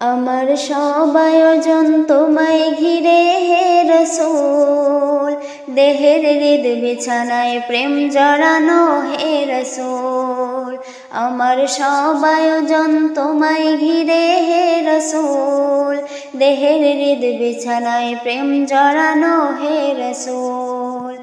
আমার সব আয়োজন তোমায় ঘিরে হে রসুল। দেহের হৃদ বিছানায় প্রেম জড়ানো হে রসুল। আমার সব আয়োজন তোমায় ঘিরে হে রসুল। দেহের হৃদ বিছানায় প্রেম জড়ানো হে রসুল।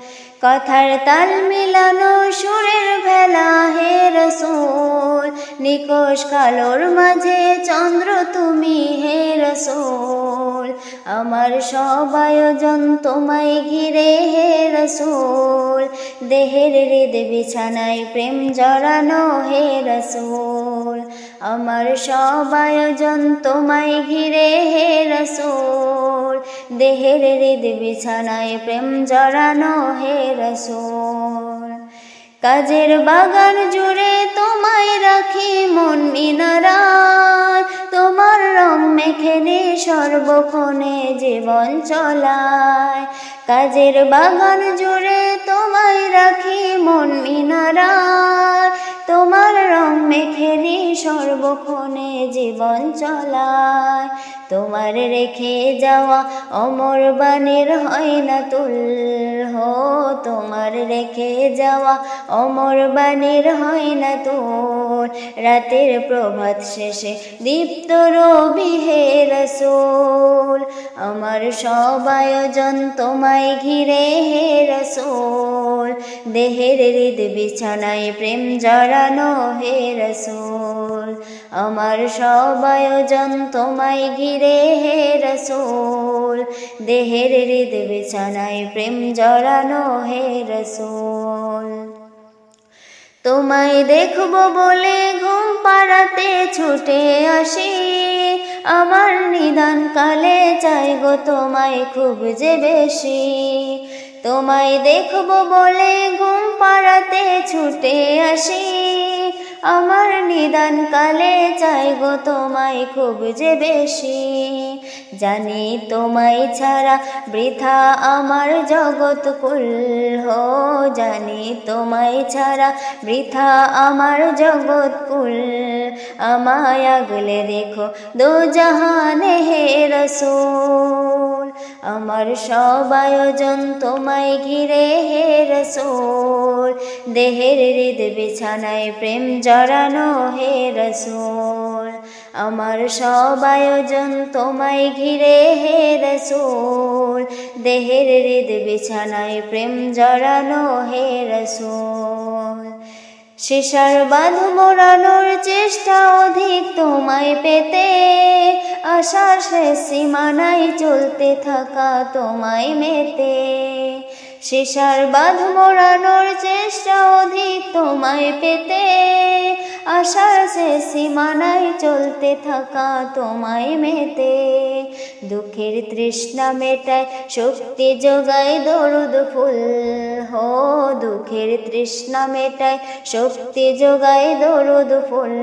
কথার তাল মিলানো সুরের ভেলা হে রসুল। নিকোষ কালোর মাঝে চন্দ্র তুমি হে রসুল। আমার সব আয়োজন তোমায় ঘিরে হে রসুল। দেহের হৃদ বিছানায় প্রেম জড়ানো হে রসুল। আমার সব আয়োজন তোমায় ঘিরে হে রসুল। দেহের হৃদ বিছানায় প্রেম জড়ানো হে রসুল। কাজের বাগান জুড়ে তোমায় রাখি মন মিনারায়। তোমার রং মেখে নে সর্বক্ষণে জীবন চলায়। কাজের বাগান জুড়ে তোমায় রাখি মন মিনারায়। রং মেখে নে সর্বক্ষণে জীবন চলায়। তোমার রেখে যাওয়া অমর বাণীর হয় না তুল হো তোমার রেখে যাওয়া অমর বাণীর হয় না তোর। রাতের প্রভাত শেষে দীপ্ত রবি হে রসুল। আমার সব আয়োজন তোমায় ঘিরে, হে রসুল। দেহের হৃদ বিছানায় প্রেম জড়ানো, হে রসুল। আমার সব আয়োজন তোমায় ঘিরে, হে রসুল। দেহের হৃদ বিছানায় প্রেম জড়ানো, হে রসুল। তোমায় দেখব বলে ঘুম পাড়াতে ছুটে আসি। আমার নিদান কালে চাই গো তোমায় খুব যে বেশি। তোমায় দেখব বলে ঘুম পাড়াতে ছুটে আসি। আমার নিদান কালে চাই গো তোমায় খুব যে বেশি। জানি তোমায় ছাড়া বৃথা আমার জগৎ কুল হো। জানি তোমায় ছাড়া বৃথা আমার জগৎ কুল। আমায় আগলে দেখো দো জাহানে হে রসুল। আমার সব আয়োজন তোমায় ঘিরে হে রসুল। দেহের হৃদ বিছানায় প্রেম জড়ানো হে রসুল। আমার সব আয়োজন তোমায় ঘিরে হে রসুল। দেহের হৃদ বিছানায় প্রেম জড়ানো হে রসুল। শেষার বাঁধ মোড়ানোর চেষ্টা অধিক তোমায় পেতে। আশার শেষ সীমানায় চলতে থাকা তোমায় মেতে। শেষার বাঁধ মোড়ানোর চেষ্টা অধিক তোমায় পেতে। আশার শেষ সীমানায় চলতে থাকা তোমায় মেতে। দুঃখের তৃষ্ণা মেটায়, শক্তি যোগায় দরুদ ফুল। হো, দুঃখের তৃষ্ণা মেটায়, শক্তি যোগায় দরুদ ফুল।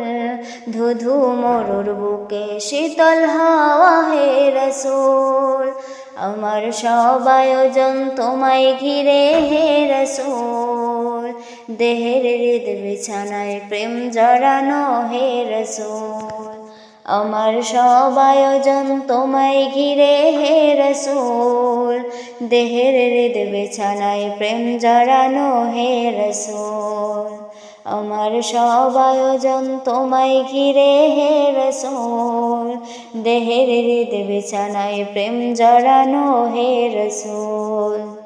ধুধু মরুর বুকে শীতল হাওয়া হে রসুল। আমার সব আয়োজন তোমায় ঘিরে হে রসুল। দেহের হৃদ বিছানায় প্রেম জড়ানো হে রসুল। আমার সব আয়োজন তোমায় ঘিরে হে রসুল। দেহের হৃদ বিছানায় প্রেম জড়ানো হে রসুল। আমার সব আয়োজন তোমায় ঘিরে হে রসুল। দেহের হৃদ বিছানায় প্রেম জড়ানো হে রসুল।